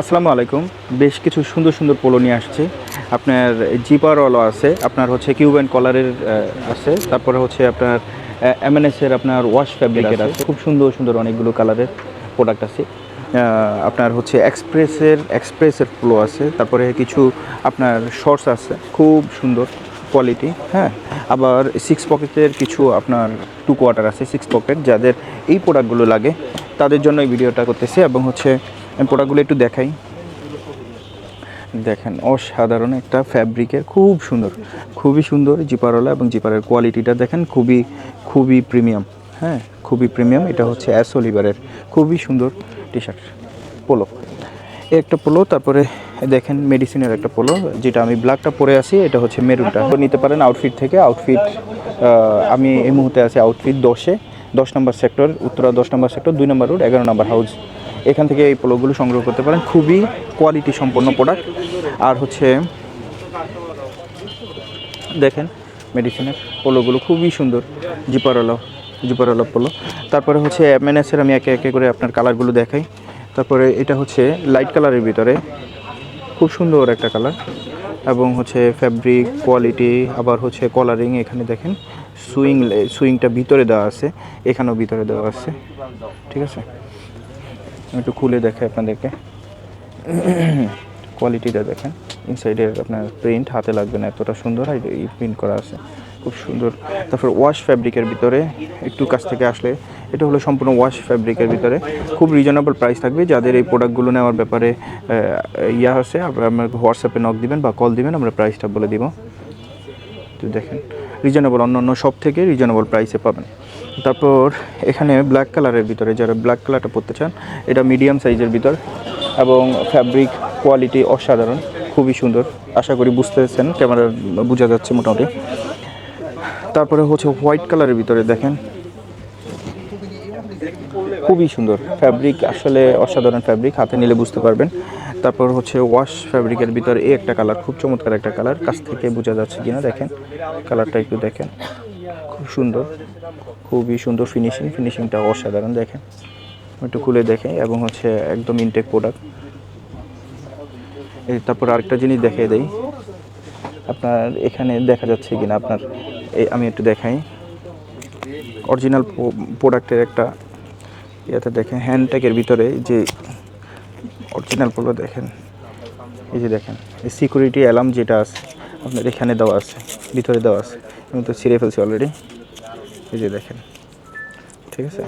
আসসালামু আলাইকুম। বেশ কিছু সুন্দর সুন্দর পোলো নিয়ে আসছে। আপনার জিপারওয়ালা আছে আপনার হচ্ছে কিউবেন কলারের আছে তারপরে হচ্ছে আপনার এমএনএস এর আপনার ওয়াশ ফ্যাব্রিকের আছে। খুব সুন্দর সুন্দর অনেকগুলো কালারের প্রোডাক্ট আছে। আপনার হচ্ছে এক্সপ্রেসের এক্সপ্রেসের পোলো আছে তারপরে কিছু আপনার শর্টস আছে খুব সুন্দর কোয়ালিটি হ্যাঁ। আবার সিক্স পকেটের কিছু আপনার টু কোয়ার্টার আছে সিক্স পকেট যাদের এই প্রোডাক্টগুলো লাগে তাদের জন্য এই ভিডিওটা করতেছি এবং হচ্ছে আমি প্রোডাক্টগুলো একটু দেখাই। দেখেন, অসাধারণ একটা ফ্যাব্রিকের খুব সুন্দর, খুবই সুন্দর জিপারওয়ালা এবং জিপারের কোয়ালিটিটা দেখেন, খুবই খুবই প্রিমিয়াম হ্যাঁ খুবই প্রিমিয়াম এটা হচ্ছে অ্যাসোলিভারের খুবই সুন্দর টি শার্ট পোলো একটা পোলো তারপরে দেখেন মেডিসিনের একটা পোলো যেটা আমি ব্ল্যাকটা পরে আছি, এটা হচ্ছে মেরুনটা। নিতে পারেন আউটফিট থেকে আউটফিট আমি এই মুহূর্তে আছি আউটফিট দশে, দশ নম্বর সেক্টর উত্তরা দশ নম্বর সেক্টর দুই নম্বর রোড এগারো নম্বর হাউস এখান থেকে এই পোলোগুলো সংগ্রহ করতে পারেন। খুবই কোয়ালিটি সম্পন্ন প্রোডাক্ট আর হচ্ছে, দেখেন মেডিসিনের পোলোগুলো খুবই সুন্দর। জিপারওয়ালা জিপারওয়ালা পোলো। তারপরে হচ্ছে এমএনএসের আমি একে একে করে আপনার কালারগুলো দেখাই। তারপরে এটা হচ্ছে লাইট কালারের ভিতরে। খুব সুন্দর একটা কালার এবং হচ্ছে ফ্যাব্রিক কোয়ালিটি আবার হচ্ছে কলারিং এখানে দেখেন সুইং সুইংটা ভিতরে দেওয়া আছে। এখানেও ভিতরে দেওয়া আছে। ঠিক আছে? একটু খুলে দেখাই আপনাদেরকে। কোয়ালিটিটা দেখেন। ইনসাইডের আপনার প্রিন্ট হাতে লাগবে না, এতটা সুন্দর আর এই প্রিন্ট করা আছে। খুব সুন্দর। তারপর ওয়াশ ফ্যাব্রিকের ভিতরে একটু কাছ থেকে আসলে, এটা হলো সম্পূর্ণ ওয়াশ ফ্যাব্রিকের ভিতরে। খুব রিজনেবল প্রাইস থাকবে। যাদের এই প্রোডাক্টগুলো নেওয়ার ব্যাপারে ইয়া আছে, আপনারা হোয়াটসঅ্যাপে নক দিবেন বা কল দিবেন, আমরা প্রাইসটা বলে দিব। তো দেখেন। রিজনেবল অন্য অন্য সব থেকে রিজনেবল প্রাইসে পাবেন। তারপর এখানে ব্ল্যাক কালারের ভিতরে, যারা ব্ল্যাক কালারটা পরতে চান, এটা মিডিয়াম সাইজের ভিতর এবং ফ্যাব্রিক কোয়ালিটি অসাধারণ, খুবই সুন্দর। আশা করি বুঝতেছেন ক্যামেরা বোঝা যাচ্ছে মোটামুটি। তারপরে হচ্ছে হোয়াইট কালারের ভিতরে দেখেন খুবই সুন্দর ফ্যাব্রিক আসলে অসাধারণ ফ্যাব্রিক হাতে নিলে বুঝতে পারবেন। তারপর হচ্ছে ওয়াশ ফ্যাব্রিকের ভিতরে এই একটা কালার খুব চমৎকার একটা কালার কাছ থেকে বোঝা যাচ্ছে কিনা দেখেন কালারটা একটু দেখেন। খুব সুন্দর, খুবই সুন্দর ফিনিশিং ফিনিশিংটা অসাধারণ, দেখেন। একটু খুলে দেখে এবং হচ্ছে একদম ইনটেক প্রোডাক্ট তারপর আরেকটা জিনিস দেখিয়ে দেই। আপনার এখানে দেখা যাচ্ছে কিনা আপনার, এই আমি একটু দেখাই। অরিজিনাল প্রোডাক্টের একটা ইয়াতে দেখেন হ্যান্ডট্যাগের ভিতরে যে অরিজিনাল পোলো দেখেন, এই যে দেখেন, এই সিকিউরিটি অ্যালার্ম যেটা আছে, আপনার এখানে দেওয়া আছে, ভিতরে দেওয়া আছে আমি তো ছিঁড়ে ফেলছি অলরেডি এই যে দেখেন, ঠিক আছে?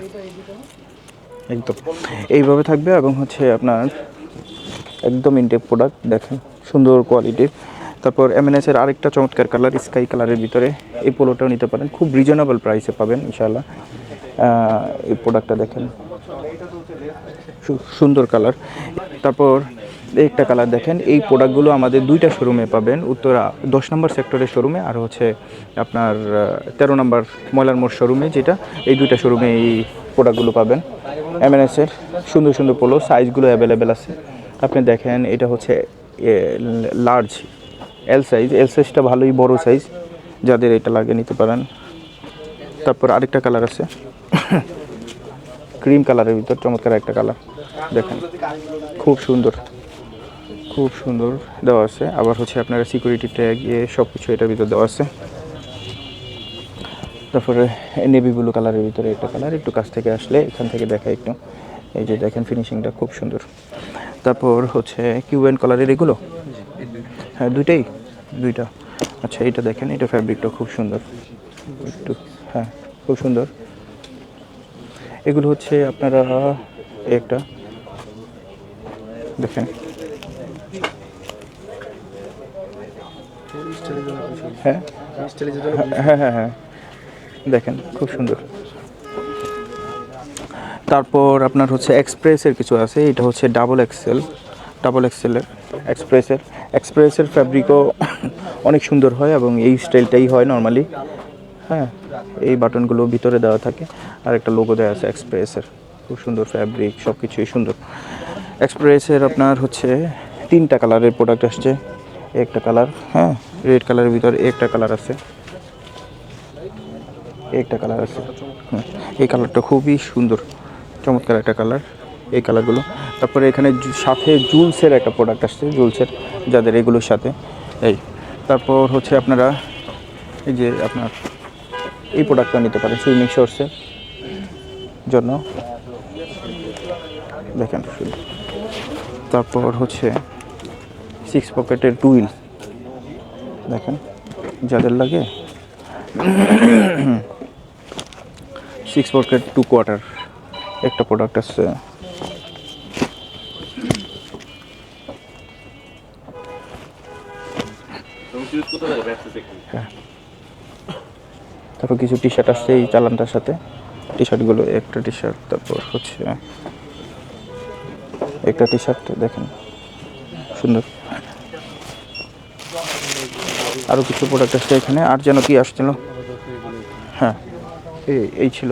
একদম। এইভাবে থাকবে এবং হচ্ছে আপনার একদম ইনটেক প্রোডাক্ট দেখেন, সুন্দর কোয়ালিটির তারপর এমএনএস এর আরেকটা চমৎকার কালার স্কাই কালারের ভিতরে এই পোলোটাও নিতে পারেন। খুব রিজনেবল প্রাইসে পাবেন ইনশাল্লাহ এই প্রোডাক্টটা দেখেন। সুন্দর কালার। তারপর একটা কালার দেখেন, এই প্রোডাক্টগুলো আমাদের দুইটা শোরুমে পাবেন। উত্তরা দশ নম্বর সেক্টরের শোরুমে আর হচ্ছে আপনার তেরো নম্বর ময়লার মোড় শোরুমে যেটা, এই দুইটা শোরুমে এই প্রোডাক্টগুলো পাবেন। এমএনএসের সুন্দর সুন্দর পোলো সাইজগুলো অ্যাভেলেবেল আছে। আপনি দেখেন, এটা হচ্ছে লার্জ এল সাইজ এল সাইজটা ভালোই বড় সাইজ যাদের এটা লাগে নিতে পারেন। তারপর আরেকটা কালার আছে। ক্রিম কালারের ভিতর, চমৎকার একটা কালার। দেখেন, খুব সুন্দর। খুব সুন্দর দেওয়া আছে। আবার হচ্ছে আপনারা সিকিউরিটি ট্যাগ ইয়ে সব কিছু এটার ভিতর দেওয়া আছে। তারপরে নেভি ব্লু কালারের ভিতরে একটা কালার। একটু কাছ থেকে আসলে এখান থেকে দেখা একটু। এই যে দেখেন ফিনিশিংটা খুব সুন্দর। তারপর হচ্ছে কিউএন কালারের এগুলো? হ্যাঁ দুইটাই? দুইটা। আচ্ছা এটা দেখেন এটা ফ্যাব্রিকটা খুব সুন্দর। একটু হ্যাঁ খুব সুন্দর। এগুলো হচ্ছে আপনারা একটা, দেখেন। হ্যাঁ? হ্যাঁ হ্যাঁ হ্যাঁ। দেখেন, খুব সুন্দর। তারপর আপনার হচ্ছে এক্সপ্রেসের কিছু আছে, এটা হচ্ছে ডাবল এক্সেল, ডাবল এক্সেলের এক্সপ্রেসের। এক্সপ্রেসের ফ্যাব্রিকও অনেক সুন্দর হয় এবং এই স্টাইলটাই হয় নর্মালি। হ্যাঁ? এই বাটনগুলো ভিতরে দেওয়া থাকে। আর একটা লোগো দেওয়া আছে এক্সপ্রেসের খুব সুন্দর ফ্যাব্রিক সব কিছুই সুন্দর। এক্সপ্রেসের আপনার হচ্ছে তিনটা কালারের প্রোডাক্ট আসছে। একটা কালার হ্যাঁ রেড কালারের ভিতরে একটা কালার আছে। একটা কালার আছে। হুম, এই কালারটা খুবই সুন্দর। চমৎকার একটা কালার এই কালারগুলো তারপরে এখানে সাথে জুলসের একটা প্রোডাক্ট আসছে জুলসের যাদের এগুলোর সাথে। এই তারপর হচ্ছে আপনারা এই যে আপনার এই প্রোডাক্টটা নিতে পারেন সুইমিং শর্টসের জন্য। দেখেন তারপর হচ্ছে সিক্স পকেটের টুইল দেখেন যাদের লাগে। সিক্স পকেট টু কোয়ার্টার একটা প্রোডাক্ট আছে। হ্যাঁ। তারপর কিছু টি শার্ট আসছে এই চালানটার সাথে। টি শার্টগুলো একটা টি শার্ট তারপর হচ্ছে একটা টি শার্ট দেখেন। সুন্দর। আরও কিছু প্রোডাক্ট আসছে এখানে, আর যেন কি আসছিল? হ্যাঁ এই এই ছিল।